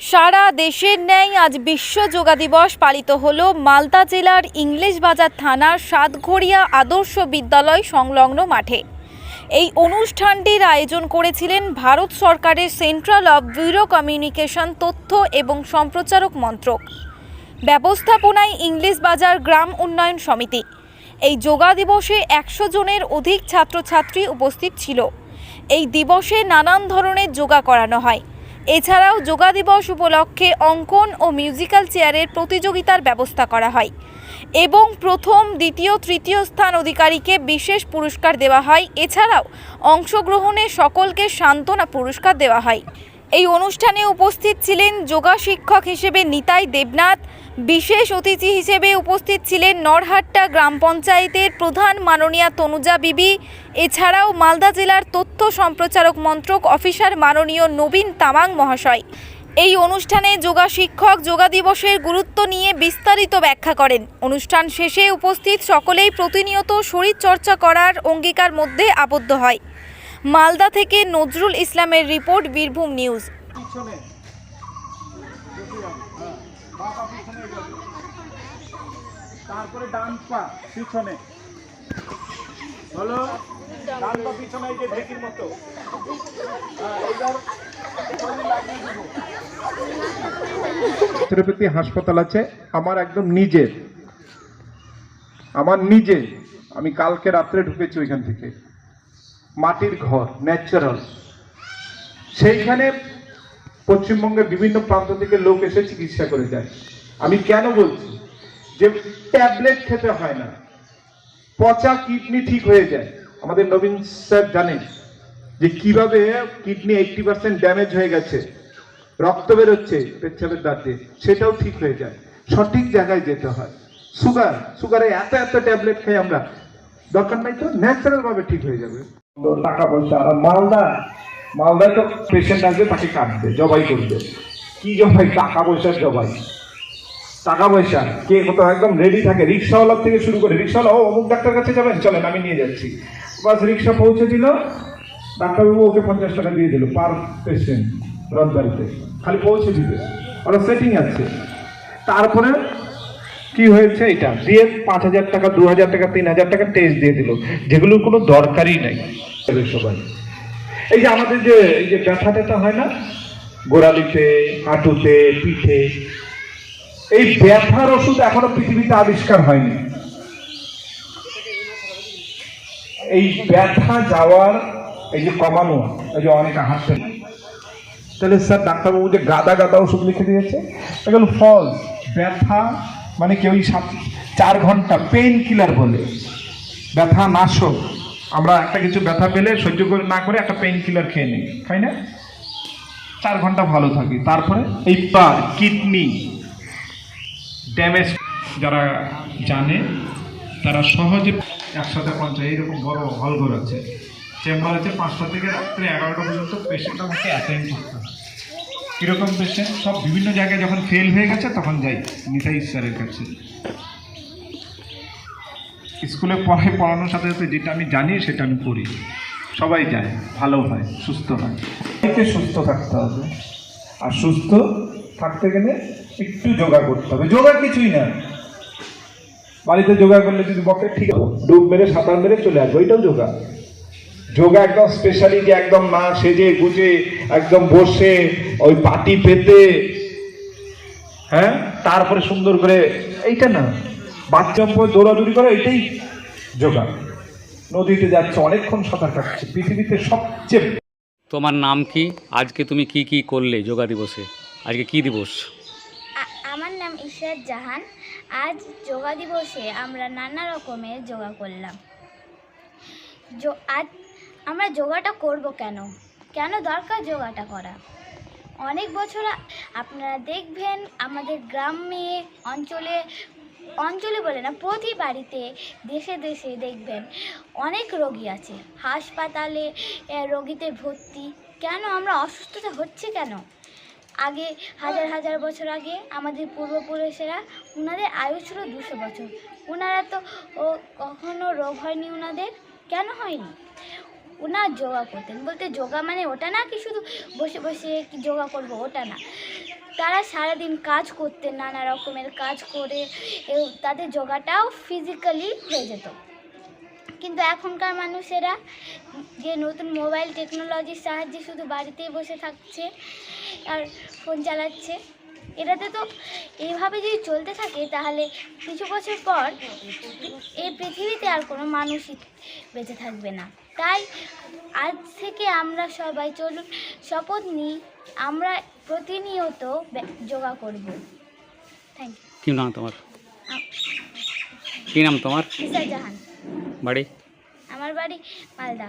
সারা দেশের ন্যায় আজ বিশ্ব যোগা দিবস পালিত হলো মালদা জেলার ইংলিশ বাজার থানার সাতঘড়িয়া আদর্শ বিদ্যালয় সংলগ্ন মাঠে। এই অনুষ্ঠানটির আয়োজন করেছিলেন ভারত সরকারের সেন্ট্রাল অব ব্যুরো কমিউনিকেশন তথ্য এবং সম্প্রচারক মন্ত্রক। ব্যবস্থাপনায় ইংলিশ বাজার গ্রাম উন্নয়ন সমিতি। এই যোগা দিবসে একশো জনের অধিক ছাত্রছাত্রী উপস্থিত ছিল। এই দিবসে নানান ধরনের যোগা করানো হয়। এছাড়াও যোগা দিবস উপলক্ষে অঙ্কন ও মিউজিক্যাল চেয়ারের প্রতিযোগিতার ব্যবস্থা করা হয় এবং প্রথম, দ্বিতীয়, তৃতীয় স্থান অধিকারীকে বিশেষ পুরস্কার দেওয়া হয়। এছাড়াও অংশগ্রহণে সকলকে সান্ত্বনা পুরস্কার দেওয়া হয়। এই অনুষ্ঠানে উপস্থিত ছিলেন যোগা শিক্ষক হিসেবে নিতাই দেবনাথ বিশেষ অতিথি হিসেবে উপস্থিত ছিলেন নরহাট্টা গ্রাম পঞ্চায়েতের প্রধান মাননীয়া তনুজা বিবি। এছাড়াও মালদা জেলার তথ্য সম্প্রচারক মন্ত্রক অফিসার মাননীয় নবীন তামাং মহাশয়। এই অনুষ্ঠানে যোগা শিক্ষক যোগা দিবসের গুরুত্ব নিয়ে বিস্তারিত ব্যাখ্যা করেন। অনুষ্ঠান শেষে উপস্থিত সকলেই প্রতিনিয়ত শরীর চর্চা করার অঙ্গীকার মধ্যে আবদ্ধ হয়। মালদা থেকে নজরুল ইসলামের রিপোর্ট বীরভূম নিউজ। তারপরে ডান পা পিছনে। হলো ডান পা পিছনে এই যে ঢেকির মতো। হ্যাঁ, এইবার। ন্যাচুরোপ্যাথি হাসপাতাল আছে। আমার একদম নিজের আমার নিজে। আমি কালকে রাত্রে ঢুকেছি ওইখান থেকে। মাটির ঘর ন্যাচারাল সেইখানে পশ্চিমবঙ্গের বিভিন্ন প্রান্ত থেকে লোক এসে চিকিৎসা করে যায়। আমি কেন বলছি? যে ট্যাবলেট খেতে হয় না। পচা কিডনি ঠিক হয়ে যায়। আমাদের নবীন স্যার জানেন যে কীভাবে কিডনি এইটটি পার্সেন্ট ড্যামেজ হয়ে গেছে, রক্ত বেরোচ্ছে পেচ্ছাপের দাঁত দিয়ে, সেটাও ঠিক হয়ে যায়। সঠিক জায়গায় যেতে হয়। সুগার, সুগারে এত এত ট্যাবলেট খাই আমরা। দরকার নাই তো ন্যাচারাল ভাবে ঠিক হয়ে যাবে। টাকা পয়সা, আর মালদা মালদায় তো পেশেন্ট আসবে, তাকে কাটবে, জবাই করবে। কি জবাই? টাকা পয়সার জবাই। টাকা পয়সা। কে কোথাও একদম রেডি থাকে। রিক্সাওয়ালার থেকে শুরু করে রিক্সাওয়ালা, ও অমুক ডাক্তার কাছে যাবেন, চলেন, আমি নিয়ে যাচ্ছি। বাস রিক্সা পৌঁছে দিল। ডাক্তারবাবু ওকে পঞ্চাশ টাকা দিয়ে দিল পার পেশেন্ট রথবাড়িতে খালি পৌঁছে দিবে। ওরা সেটিং আছে। তারপরে কি হয়েছে এটা? দিয়ে পাঁচ হাজার টাকা, দু হাজার টাকা, তিন হাজার টাকা টেস্ট দিয়ে দিল। যেগুলোর কোনো দরকারই নাই। সবাই। এই যে আমাদের যে, এই যে ব্যথা ট্যাথা হয় না? গোড়ালিতে, হাঁটুতে, পিঠে। এই ব্যথার ওষুধ এখনও পৃথিবীতে আবিষ্কার হয়নি। এই ব্যথা যাওয়ার এই যে কমানো, এই যে অনেক হাসছে তাহলে স্যার, ডাক্তারবাবু যে গাদা গাদা ওষুধ লিখে দিয়েছে এগুলো ফল ব্যথা মানে কেউ সাত চার ঘণ্টা পেইন কিলার বলে। ব্যথা নাশক। আমরা একটা কিছু ব্যথা পেলে সহ্য করে না করে একটা পেইন কিলার খেয়ে নিই, তাই না? চার ঘণ্টা ভালো থাকি। তারপরে এই পার, কিডনি ড্যামেজ যারা জানে, তারা সহজে একসাথে পঞ্চাশ, এইরকম বড় হল ঘর আছে। চেম্বার আছে পাঁচটা থেকে রাত্রে এগারোটা পর্যন্ত পেশেন্ট আমাকে অ্যাটেন্ড করতে হয়। কীরকম পেশেন্ট সব বিভিন্ন জায়গায় যখন ফেল হয়ে গেছে, তখন যাই, নিতাই স্যারের কাছে। স্কুলে পড়াই পড়ানোর সাথে সাথে যেটা আমি জানি সেটা আমি করি। সবাই যায় ভালো হয়, সুস্থ হয়। সবাইকে সুস্থ থাকতে হবে। আর সুস্থ থাকতে গেলে একটু যোগা করতে হবে। যোগা কিছুই না। বাড়িতে যোগা করলে যদি বকে, ঠিক ডুব মেরে, সাঁতার মেরে চলে আসবে ওইটাও যোগা। যোগা একদম স্পেশালি যে একদম না সেজে গুজে, একদম বসে, ওই পাটি পেতে হ্যাঁ? তারপরে সুন্দর করে, এইটা না। বাচ্চা পরে দৌড়াদৌড়ি করে এটাই যোগা নদীতে যাচ্ছে অনেকক্ষণ সাঁতার কাটছে। পৃথিবীতে সবচেয়ে তোমার নাম কি? আজকে তুমি কি কি করলে যোগা দিবসে? আজকে কি দিবস? আমার নাম ইশরাত জাহান। আজ যোগা দিবসে আমরা নানা রকমের যোগা করলাম। যো- আজ আমরা যোগাটা করব কেন? কেন দরকার যোগাটা করা? অনেক বছর আপনারা দেখবেন আমাদের গ্রামে অঞ্চলে অঞ্চলে বলে না, প্রতি বাড়িতে দেশে দেশে দেখবেন অনেক রোগী আছে। হাসপাতালে রোগীতে ভর্তি। কেন? আমরা অসুস্থতা হচ্ছে কেন? আগে হাজার হাজার বছর আগে আমাদের পূর্বপুরুষেরা ওনাদের আয়ু ছিল দুশো বছর। ওনারা তো, ও, কখনো রোগ হয়নি ওনাদের কেন হয়নি? ওনার যোগা করতেন। বলতে যোগা মানে ওটা না কি শুধু বসে বসে কি যোগা করব, ওটা না। তারা সারাদিন কাজ করতেন, নানা রকমের কাজ করে তাদের যোগাটাও ফিজিক্যালি হয়ে যেত। কিন্তু এখনকার মানুষেরা যে নতুন মোবাইল টেকনোলজির সাহায্যে শুধু বাড়িতেই বসে থাকছে আর ফোন চালাচ্ছে, এটাতে তো এইভাবে যদি চলতে থাকে, তাহলে কিছু বছর পর এই পৃথিবীতে আর কোনো মানুষই বেঁচে থাকবে না। তাই আজ থেকে আমরা সবাই চলুন শপথ নিই। আমরা প্রতিনিয়ত যোগা করব। থ্যাংক ইউ কি নাম তোমার? কি নাম তোমার? জাহান। বাড়ি? আমার বাড়ি মালদা।